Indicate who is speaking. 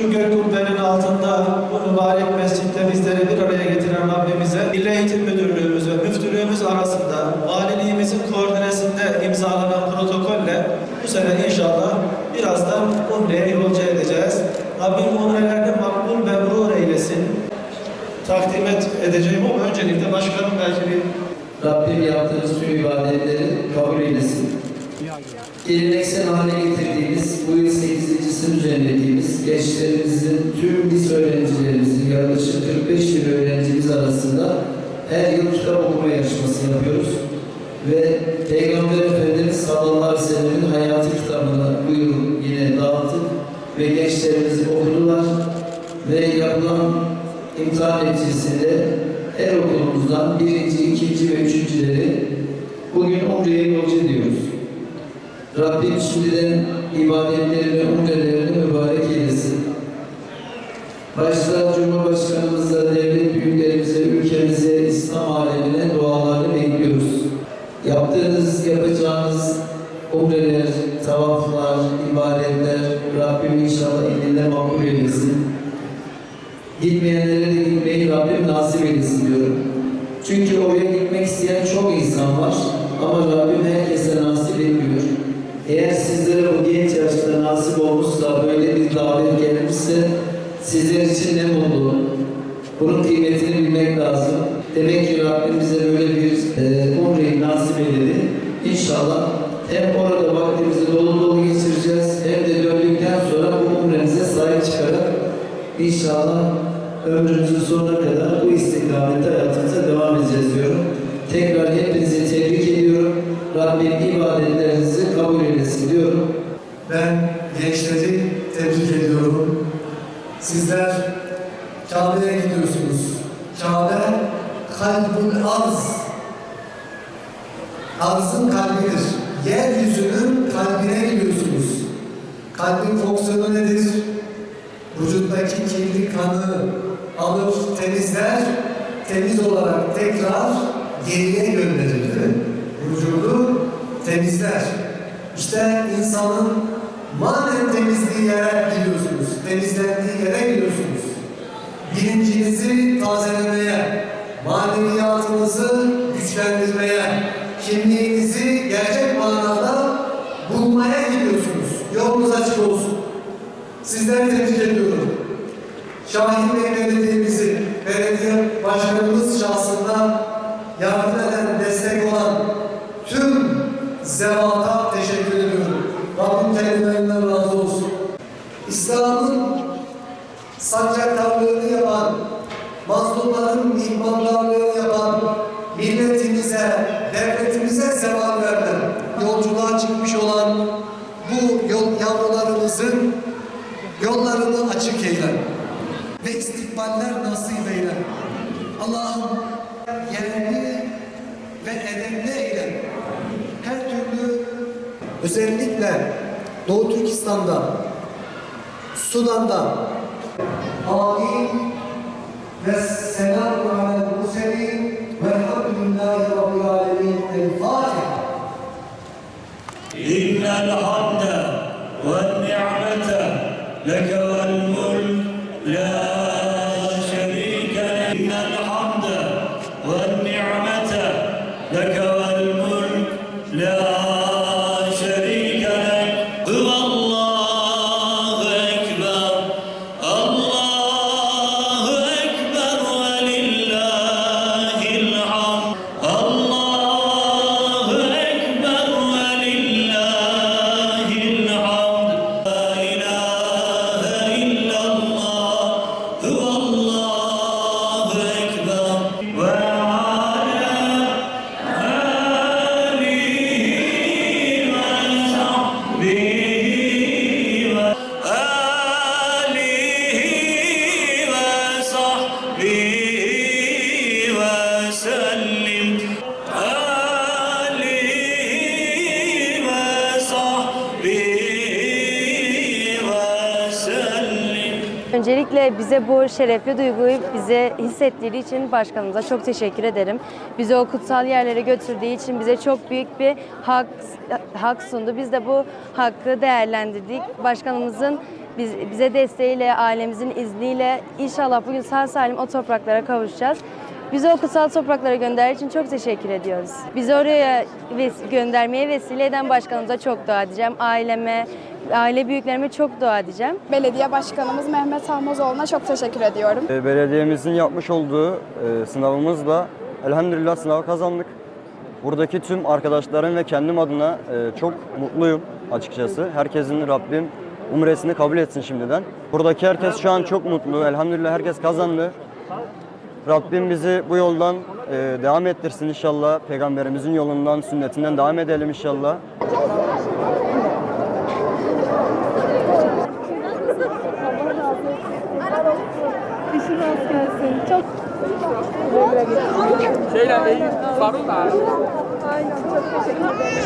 Speaker 1: şu gök kubbenin altında bu mübarek mescitte bizleri bir araya getiren Rabbimize Milli Eğitim Müdürlüğümüz ve Müftülüğümüz arasında valiliğimizin koordinesinde imzalanan protokolle bu sene inşallah birazdan Umre'ye yolcu edeceğiz. Rabbim umrelerini makbul ve mebrur eylesin. Takdim et, edeceğim ama öncelikle başkanım belki bir
Speaker 2: Rabbim yaptığınız tüm ibadetleri kabul eylesin. Geleneksel hale getirdiğimiz, bu yıl 8.sini düzenlediğimiz gençlerimizin, tüm lise öğrencilerimizin yaklaşık 45 bin öğrencimiz arasında her yıl kitap okuma yarışması yapıyoruz. Ve Peygamber Efendimiz sallallahu aleyhi ve sellem'in hayatı kitabını bu yıl yine dağıttık ve gençlerimiz okudular ve yapılan imtihan neticesinde her okulumuzdan birinci, ikinci ve üçüncüleri bugün Umre'ye yolcu ediyoruz. Rabbim şimdiden ibadetlerini, umrelerini mübarek eylesin. Başta Cumhurbaşkanımıza, devlet büyüklerimize, ülkemize, İslam alemine dualarını bekliyoruz. Yaptığınız, yapacağınız umreler, tavaflar, ibadetler Rabbim inşallah elinde makbul eylesin. Gitmeyenlere de gitmeyi Rabbim nasip eylesin diyorum. Çünkü oraya gitmek isteyen çok insan var ama Rabbim herkese nasip etmiyor. Eğer sizlere bu genç yaşta nasip olmuşsa, böyle bir davet gelmişse sizler için ne mutlu. Bunun kıymetini bilmek lazım. Demek ki Rabbim bize böyle bir e, umreyi nasip eyledi. İnşallah hem orada vaktimizi dolu dolu geçireceğiz hem de döndükten sonra bu umremize sahip çıkarak İnşallah ömrümüzün sonuna kadar bu istikamette hayatımıza devam edeceğiz diyorum. Tekrar hepinizi tebrik ediyorum. Rabbim ibadetlerinizi kabul eylesin diyorum.
Speaker 3: Ben gençleri tebrik ediyorum. Sizler Kabe'ye gidiyorsunuz. Kabe kalbin arz. Arzın kalbidir. Yeryüzünün kalbine gidiyorsunuz. Kalbin fonksiyonu nedir? Vücuttaki kirli kanı alır, temizler, temiz olarak tekrar geriye gönderir. Vücudu temizler. İşte insanın manen temizliği yere gidiyorsunuz, temizlendiği yere gidiyorsunuz. Bilincinizi tazelemeye, maneviyatınızı güçlendirmeye, kimliğinizi gerçek manada bulmaya gidiyorsunuz. Yolunuz açık olsun. Sizleri tebrik ediyorum. Şahin İslam'ın sancaktarlığını yapan, mazlumların ihmallarlığını yapan, milletimize, devletimize zeval veren, yolculuğa çıkmış olan bu yol yavrularımızın yollarını açık eyle ve istikballer nasip eyle. Allah'ım yerli ve edemli eyle. Her türlü özellikle Doğu Türkistan'da, Sudan'da amin ve selamun alel murselin velhamdülillahi rabbil alemin. El Fatiha.
Speaker 4: إن الحمد والنعمة لك والملك لا شريك لك إن الحمد والنعمة لك والملك
Speaker 5: Öncelikle bize bu şerefli duyguyu bize hissettiği için başkanımıza çok teşekkür ederim. Bizi o kutsal yerlere götürdüğü için bize çok büyük bir hak hak sundu. Biz de bu hakkı değerlendirdik. Başkanımızın Biz, bize desteğiyle, ailemizin izniyle inşallah bugün sağ salim o topraklara kavuşacağız. Bizi o kutsal topraklara gönderdiği için çok teşekkür ediyoruz. Bizi oraya ves- göndermeye vesile eden başkanımıza çok dua edeceğim. Aileme, aile büyüklerime çok dua edeceğim.
Speaker 6: Belediye Başkanımız Mehmet Ahmazoğlu'na çok teşekkür ediyorum.
Speaker 7: E, Belediyemizin yapmış olduğu e, sınavımızla elhamdülillah sınavı kazandık. Buradaki tüm arkadaşlarım ve kendim adına e, çok mutluyum açıkçası. Herkesin Rabbim umresini kabul etsin şimdiden. Buradaki herkes şu an çok mutlu. Elhamdülillah herkes kazandı. Rabbim bizi bu yoldan e, devam ettirsin inşallah. Peygamberimizin yolundan, sünnetinden devam edelim inşallah. Nasıl rast gelsin? Çok Şeyle iyi sarıl da. Aynen çok teşekkür ederim.